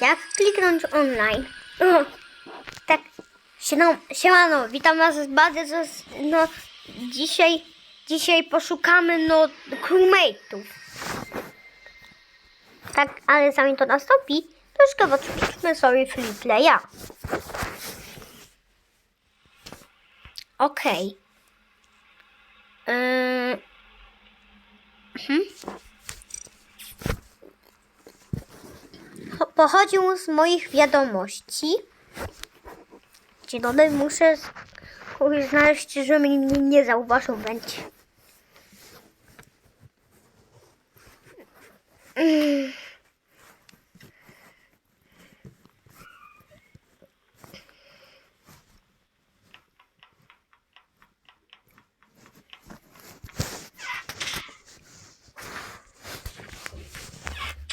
Jak kliknąć online? O, tak. Siemano, siemano, witam was bardzo. No, dzisiaj, dzisiaj poszukamy no crewmate'ów. Tak, ale zanim to nastąpi, troszkę odpuśćmy sobie free playa. Okej. Yy. Mhm. Pochodził z moich wiadomości. Dzień dobry, muszę kogoś znaleźć, żeby mnie nie zauważył będzie. Mm.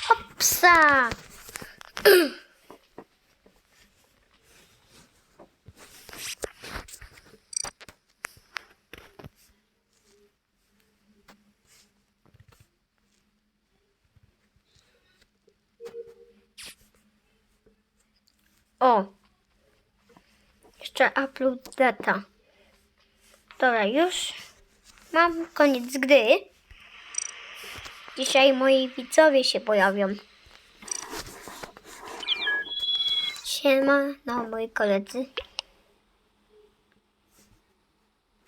Hopsa! O! Jeszcze upload data. Dobra, już mam koniec gry. Dzisiaj moi widzowie się pojawią. Siema, no moi koledzy.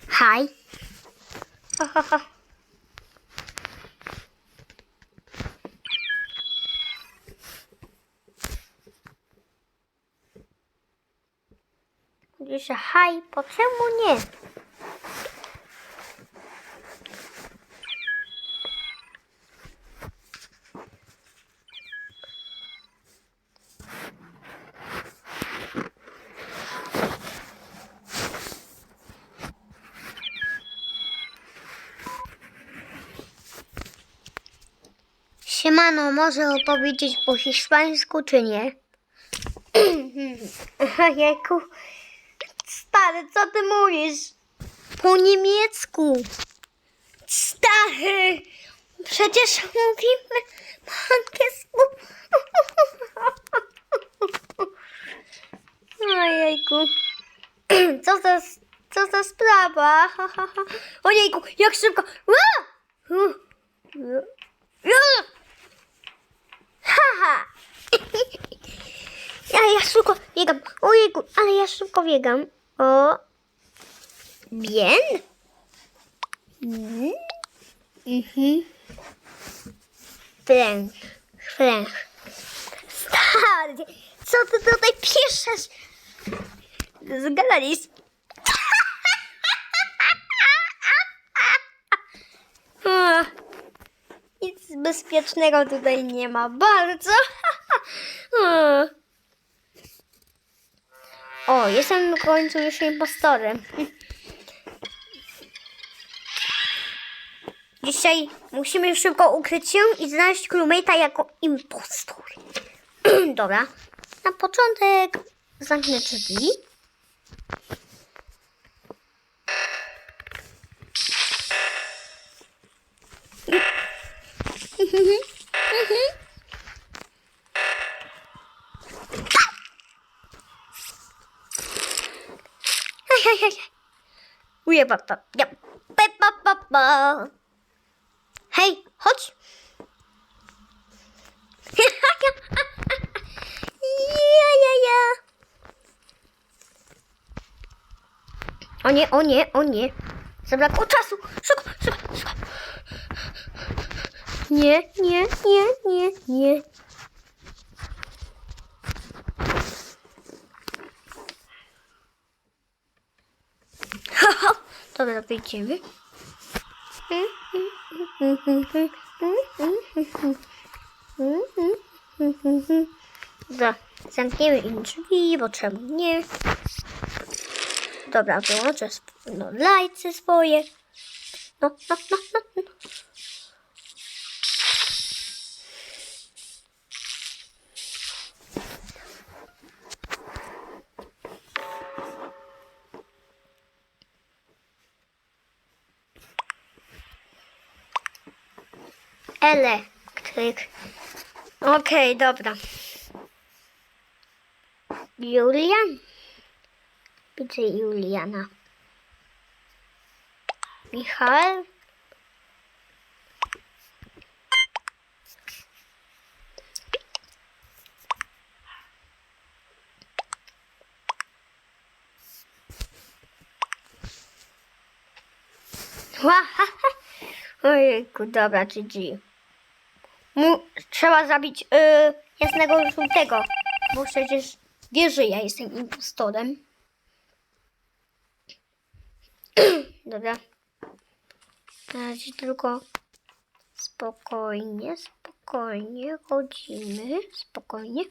Hi. Ha, ha, ha. Mówisz, że haj, po czemu nie? Siemano, może opowiedzieć po hiszpańsku, czy nie? Jejku, ty mówisz? Po niemiecku. Stary, przecież mówimy po angielsku. Ojejku. Co za, co za sprawa? Ojejku, jak szybko. Haha! Ja, ja szybko biegam. Ojejku, ale ja szybko biegam. O. Bien. Mm. Mhm. Fręch. Fręch. Stary, co ty tutaj piszesz? Zgadaliś. Nic bezpiecznego tutaj nie ma. Bardzo. O, jestem w końcu już impostorem. Dzisiaj musimy szybko ukryć się i znaleźć crewmate'a jako impostor. Dobra. Na początek zamknę drzwi. Hej, hej, hej. Uje, pa, ja, pa, pa, pa. Hej, chodź. ja, ja, ja. O nie, o nie, o nie. Zabrakło czasu. Szybko, szybko, szybko. Nie, nie, nie, nie, nie. Haha, dobra, wyjdziemy. Dobra, zamkniemy im drzwi, bo czemu nie? Dobra, wyłączę no, lajce swoje. No, no, no, no, no. Elektryk. Okej, dobra. Julian? Widzę Juliana. Michał? Ojejku, dobra, GG. Mu, trzeba zabić y, jasnego żółtego, bo przecież wie, że ja jestem impostorem. Dobra. Na razie tylko spokojnie, spokojnie chodzimy, spokojnie.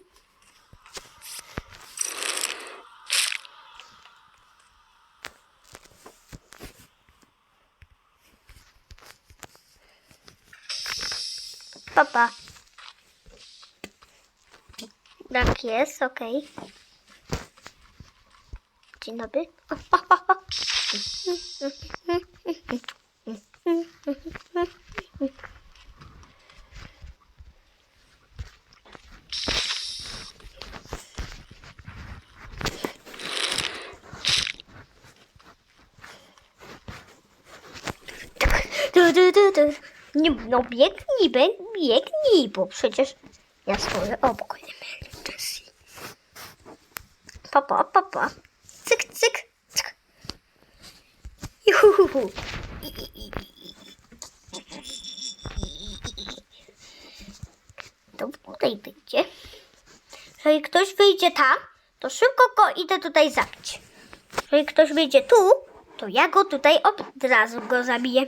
Papa. Tak jest, okej. Dzień dobry. Nie, no biegnij, bie- biegnij, bo przecież ja stoję obok Jessie. Papa, papa. Cyk, To tutaj wyjdzie. Jeżeli ktoś wyjdzie tam, to szybko go idę tutaj zabić. Jeżeli ktoś wyjdzie tu, to ja go tutaj od razu go zabiję.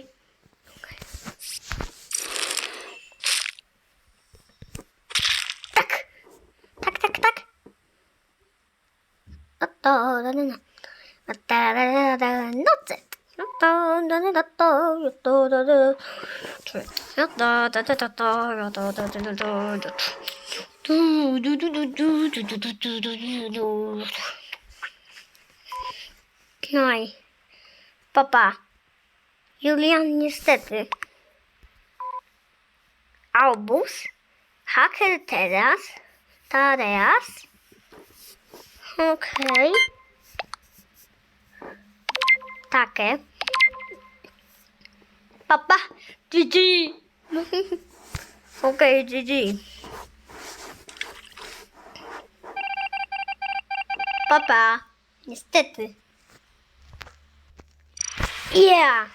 Tak. Tak, tak, tak. No to. No. No to, no to. No to, to, no papa. Julian niestety. Albus. Haker teraz. Tareas. Okej. Okay. Takie. પપ્પા Papa. Yeah.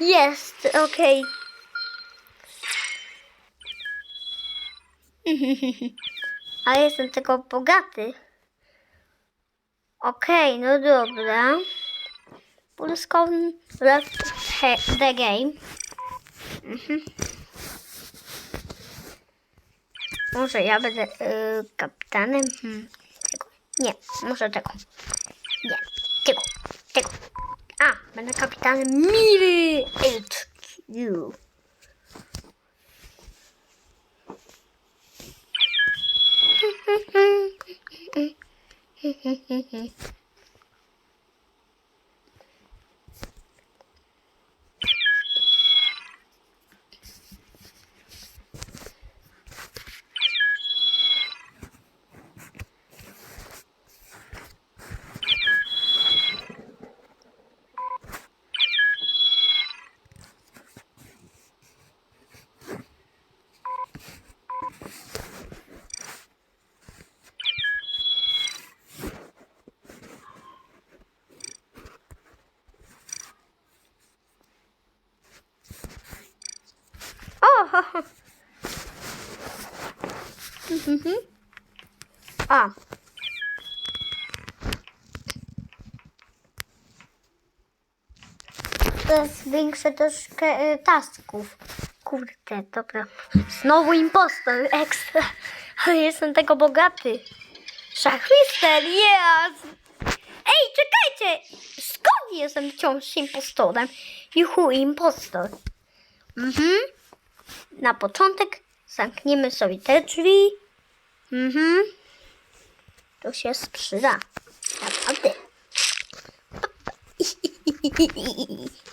Jest, okej. Jestem tylko bogaty. Okej, okay, no dobra. Polską he- the game. Mhm. Może ja będę y, kapitanem? Hmm. Tego. Nie, może tego. Nie, tego, tego. A, będę kapitanem Miry HQ. O! ho, ho. Mhm. A. To zwiększę troszkę e, tasków. Kurde, dobra. Znowu impostor, ekstra. Ale jestem tego bogaty. Szachmister, yes! Ej, czekajcie! Skąd jestem wciąż impostorem? Juhu, impostor. Mhm. Na początek zamkniemy sobie te drzwi. Mhm. To się sprzyda. Naprawdę.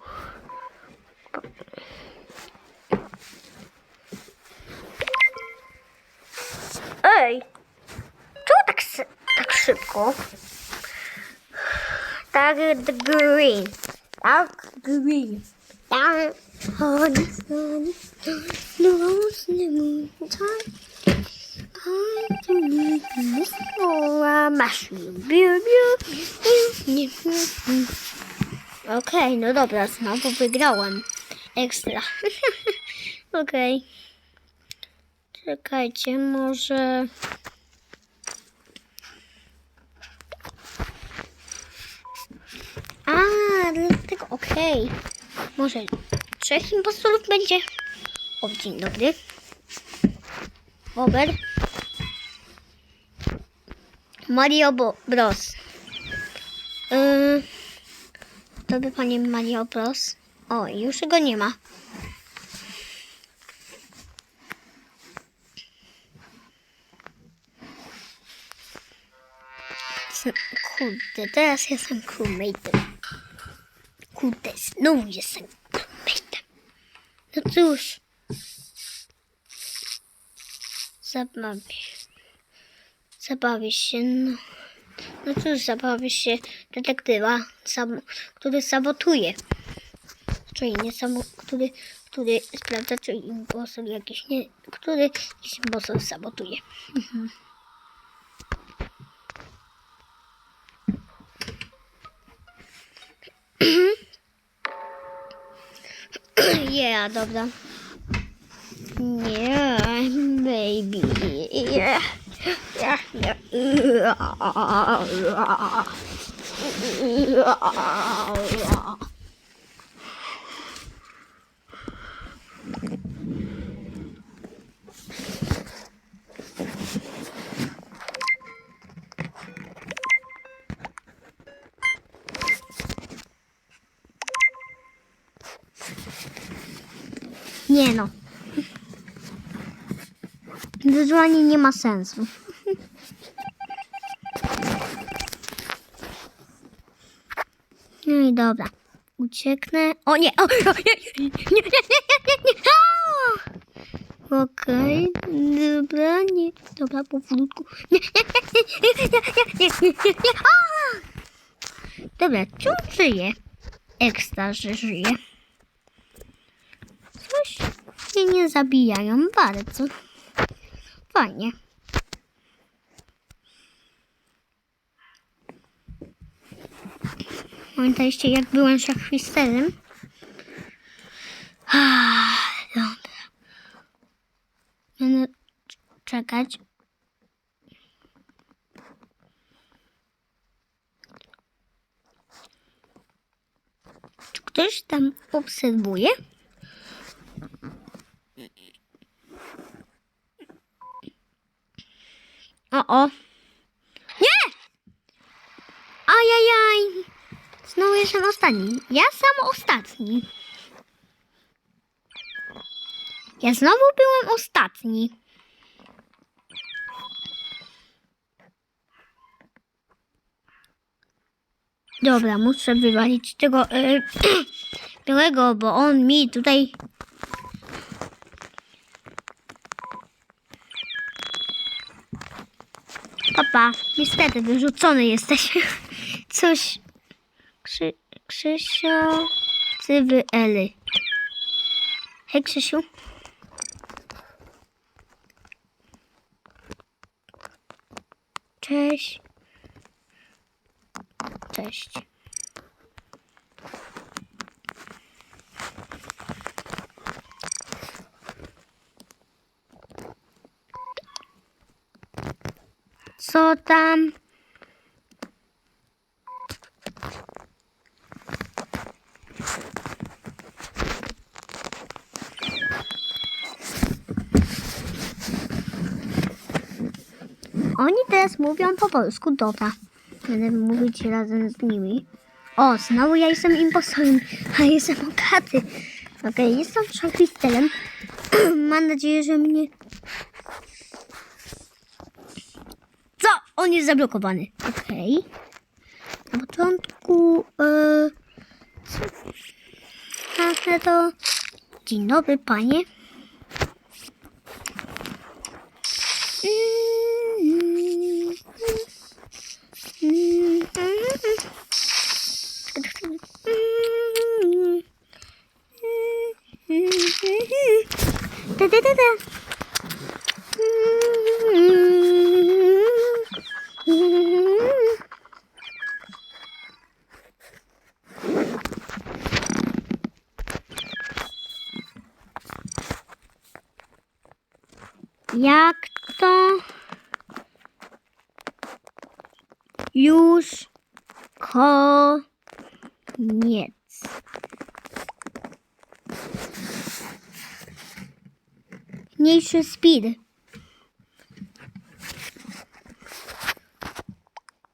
with the green. Dark green. Down on the sun, knows the noontime. I do need this for a mushroom. Biu, biu, no dobra, znowu wygrałem. Ekstra. Okej. Okay. Czekajcie, może... A, dlatego, okej. Może trzech impostorów będzie? O, dzień dobry. Robert. Mario Bros. Yy, to by panie Mario Bros. O, już go nie ma. Kurde, teraz jestem crewmate'em. Kurde, znowu jestem crewmate'em. No cóż. Zabawię. Zabawię się, no. No cóż, zabawię się detektywa, sam, który sabotuje. Czyli nie samo, który, który sprawdza, czy impostor jakiś nie, który jakiś impostor sabotuje. Mhm. Yeah, dobra. Yeah, baby. Yeah. Yeah, yeah. Nie no. Wyzwanie nie ma sensu. No i dobra. Ucieknę. O nie! O, o, nie, nie, nie, nie, nie, nie! Okej, dobra, nie. Dobra, powolutku. Nie, nie, nie, nie, nie, nie, nie, nie, nie, żyje? Ekstra, żyje. Mnie nie zabijają bardzo. Fajnie. Pamiętajcie, jak byłem szachwisterem? Dobra. Będę czekać. Ktoś tam obserwuje? O. Nie! Ajajaj! Znowu jestem ostatni. Ja sam ostatni. Ja znowu byłem ostatni. Dobra, muszę wywalić tego e, białego, bo on mi tutaj Papa, niestety wyrzucony jesteś. Coś. Krzy, Krzysio. Cywy Eli. Hej Krzysiu. Cześć. Cześć. Co tam? oni teraz mówią po polsku, dobra. Będę mówić razem z nimi. O, znowu ja jestem impostorem, a jestem okaty. Okej, jestem szarpistelem. Mam nadzieję, że mnie... Co? On jest zablokowany. Okej. Na początku... Yy... To... Dzień dobry, panie. Da, da, da, da. Jak to już koniec. Mniejszy speed.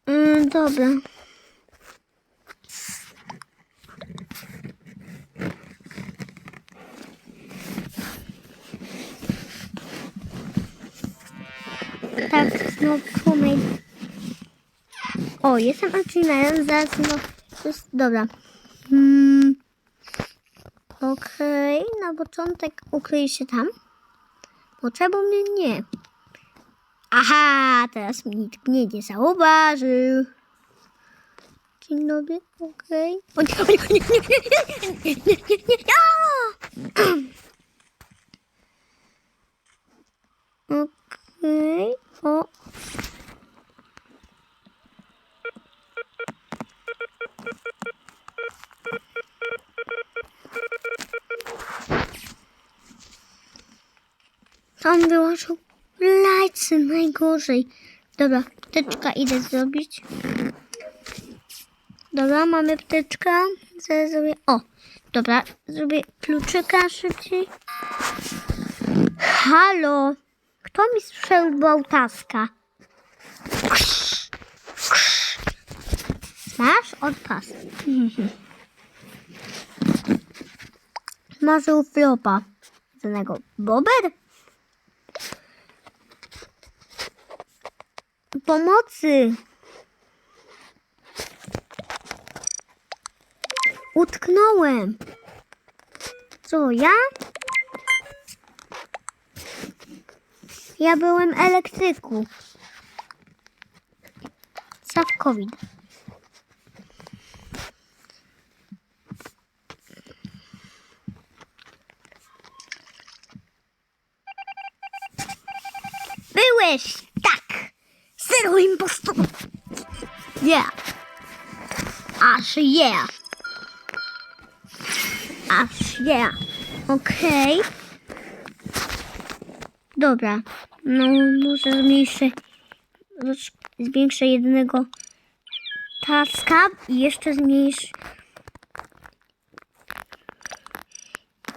Mm, dobra. Tak, znowu pomyl. O, jestem Ancinarem, zaraz no, jest, dobra. Hmm. Okej, na początek ukryj się tam. Potrzeba mnie nie. Aha, teraz nikt mnie nie zauważył. Dzień dobry, okej. O nie, o nie, nie, nie, nie, nie, nie, nie, nie, nie. A! Okej, o. Tam wyłączył lajcy najgorzej. Dobra, ptyczka idę zrobić. Dobra, mamy ptyczka. Zaraz zrobię. O, dobra, zrobię kluczyka szybciej. Halo, kto mi strzelbał taska? Masz odpas. Marzył flopa. Zwanego Bober? Pomocy! Utknąłem. Co, ja? Ja byłem elektryku. Sawkowid. Byłeś! Tak! Zero impostorów! Yeah! Aż yeah! Aż yeah! Okej. Dobra. No, może zmniejszę. Zwiększę jednego taska i jeszcze zmniejsz.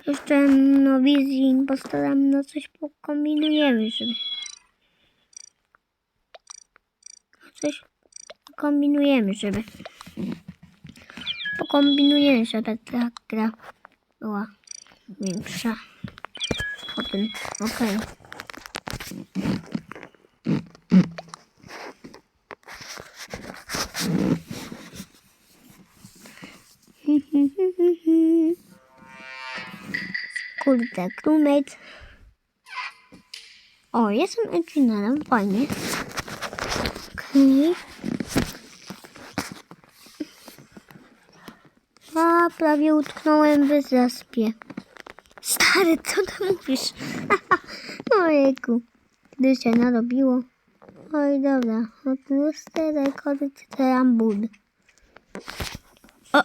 Jeszcze no wizji postaram no coś pokombinujemy, żeby. Coś kombinujemy, żeby. Pokombinujemy, żeby ta gra była większa. Potem, okej. Kurde, crewmate. O, jestem engineerem, fajnie. Okej. prawie utknąłem w zaspie. Stary, co ty mówisz? Ojejku, gdy się narobiło. Oj, dobra, odnóżcie rekordy Rambud. O,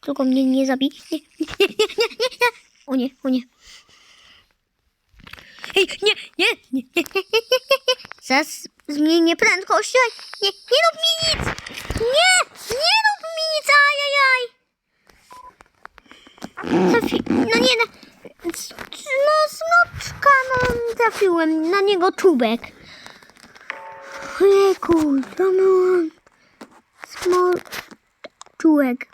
tylko mnie nie zabij. Nie, nie, nie, nie, nie, nie. O nie, o nie. Ej, nie, nie, nie, nie, nie, nie, nie. Zaraz zmienię prędkość. Nie, nie rób mi nic. Nie. Nie, no, no smoczka, no trafiłem na niego czubek. Ojejku. Small czułek. Tylko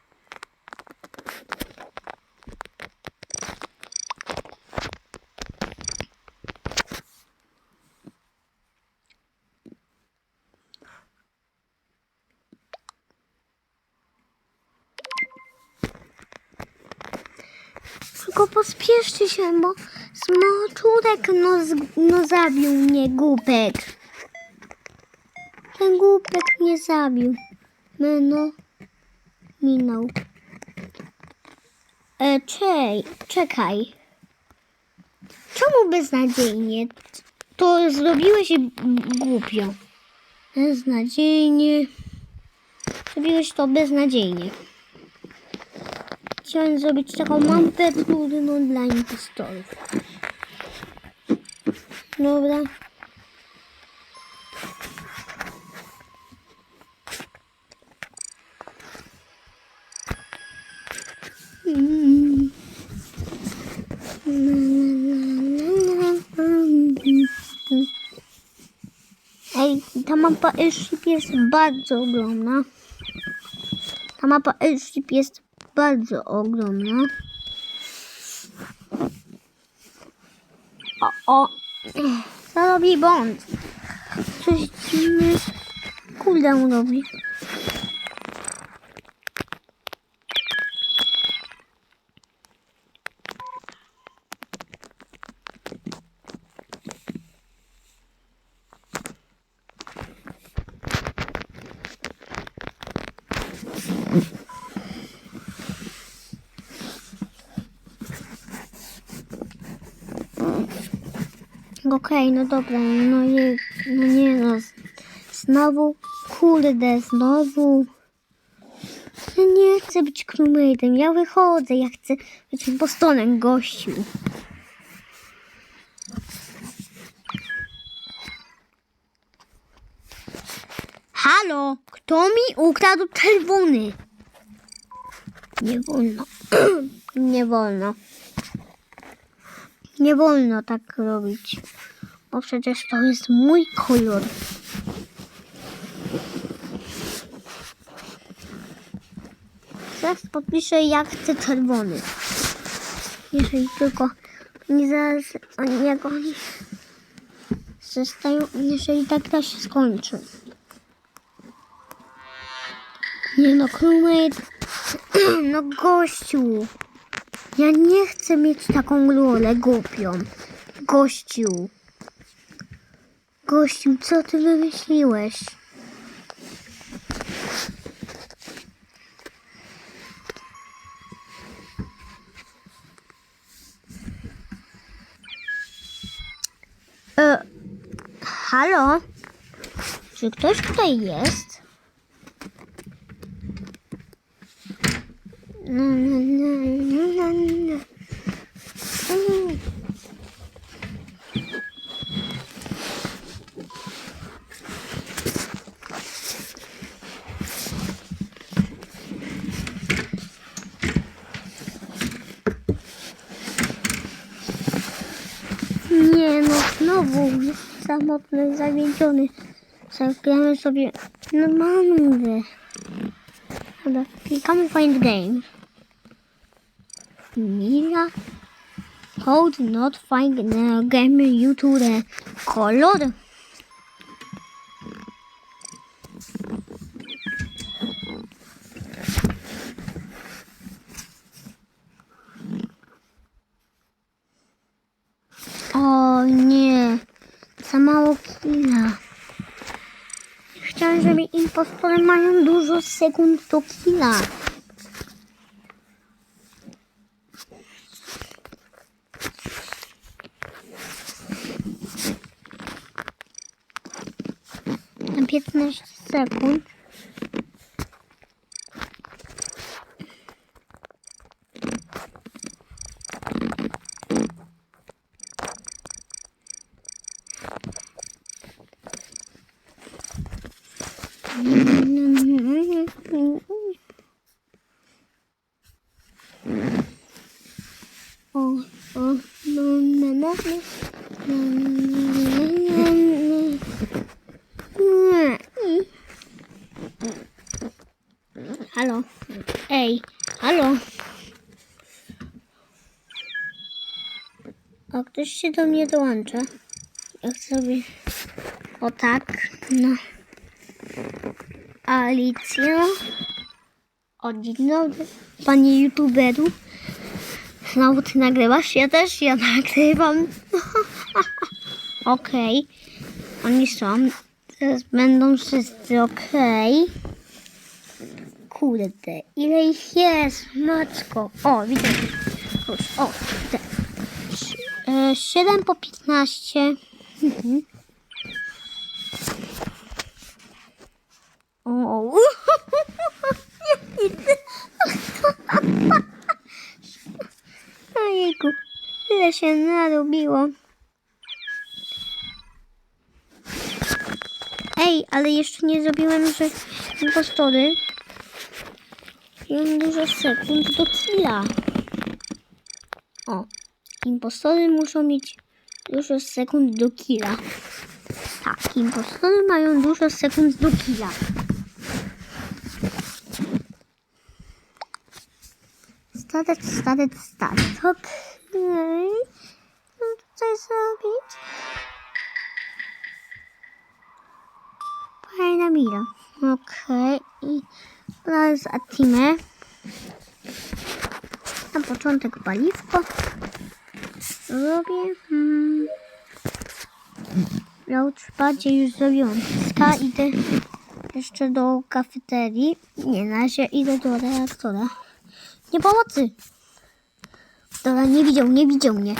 pospieszcie się, bo smoczurek no, no zabił mnie głupek. Ten głupek mnie zabił. No, minął. E, czej, czekaj. Czemu beznadziejnie? To zrobiłeś głupio. Beznadziejnie. Zrobiłeś to beznadziejnie. Chciałem zrobić taką mapę trudną dla impostorów. Dobra. Mm. Ej, ta mapa Airship jest bardzo ogromna. Ta mapa Airship jest bardzo ogromna. O, o. Co robi bądź? Coś dziwny. Kurde robi. Okej, no dobra, no nie, no nie no. Znowu, kurde, znowu. Ja nie chcę być crewmate'em, ja wychodzę, ja chcę być impostorem, gościu. Halo, kto mi ukradł czerwony? Nie wolno. nie wolno. Nie wolno tak robić, bo przecież to jest mój kolor. Zaraz podpiszę, jak chcę czerwony. Jeżeli tylko nie zaraz jak oni zostają, jeżeli tak to się skończy. Nie no, crewmate, no gościu. Ja nie chcę mieć taką rolę głupią. Gościu. Gościu, co ty wymyśliłeś? E, halo? Czy ktoś tutaj jest? Na, na, na, na, na, na. Mm. Nie no, znowu jest samotny, zawiedziony. Zagramy sobie na mandę. Dobra, klikamy find game. Mira. Hold not find the game YouTube color. O nie, za mało killa. Chciałem, żeby impostory mają dużo sekund do killa. Na 15 sekund. Halo? A ktoś się do mnie dołącza. Ja chcę sobie... O tak, no. Alicja. O, dzień dobry. Panie youtuberu. Znowu ty nagrywasz? Ja też, ja nagrywam. Okej. Okay. Oni są. Teraz będą wszyscy okej. Okay. Kurde, ile ich jest? Matko. O, widzę. Już, o, te. E, 7 po 15. Mhm. O. Ojejku, ile się narobiło. Ej, ale jeszcze nie zrobiłem, że impostory mają dużo sekund do killa. O, impostory muszą mieć dużo sekund do killa. Tak, impostory mają dużo sekund do killa. Starec, starec, starec. Okej. Co tutaj zrobić? Fajna mira. Okej. I teraz Atimę. Na początek paliwko. Robię. Hmm. Bardziej już zrobiłam piska. Idę jeszcze do kafeterii. Nie, na razie idę do reaktora. Nie pomocy! Dobra, nie widział, nie widział mnie.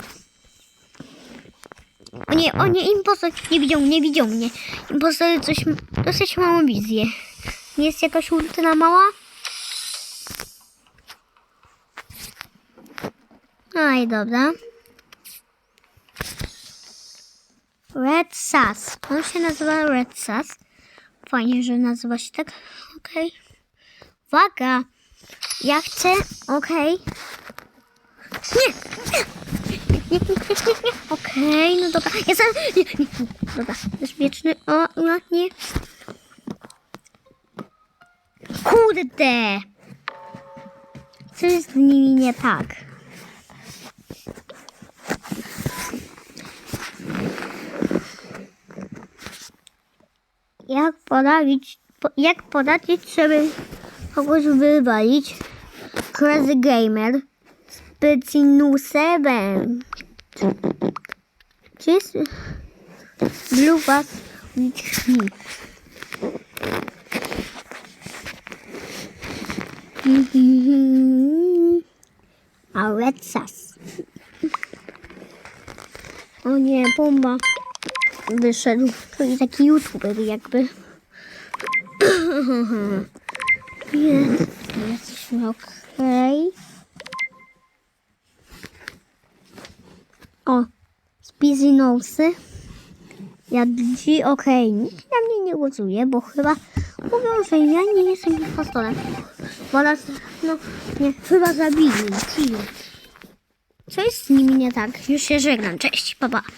O nie, o nie, impostor nie widział, nie widział mnie. Impostor coś, dosyć małą wizję. Jest jakaś ultra mała? Aj, dobra. Red Sass. On się nazywa Red Sass. Fajnie, że nazywa się tak. Okej. Uwaga! Ja chcę. Okej. Nie! Nie. Okej, no dobra. Jestem. Nie, nie, nie. Dobra, bezpieczny. O, no, nie. Kurde! Co jest z nimi nie tak? Jak poradzić, po, jak poradzić, żeby kogoś wywalić? Crazy Gamer. Spycinusem. Gdzie jest Blue Bass? A Red Sass. O nie, bomba. Wyszedł. Czyli taki youtuber jakby. Jest, jesteśmy okej. O, Spizzy Nosy. Jadzi, okej. Nikt na mnie nie głosuje, bo chyba mówią, że ja nie jestem impostorem. Bo nas, no, nie, chyba zabili. Ci. Co jest z nimi nie tak? Już się żegnam. Cześć, papa. Pa.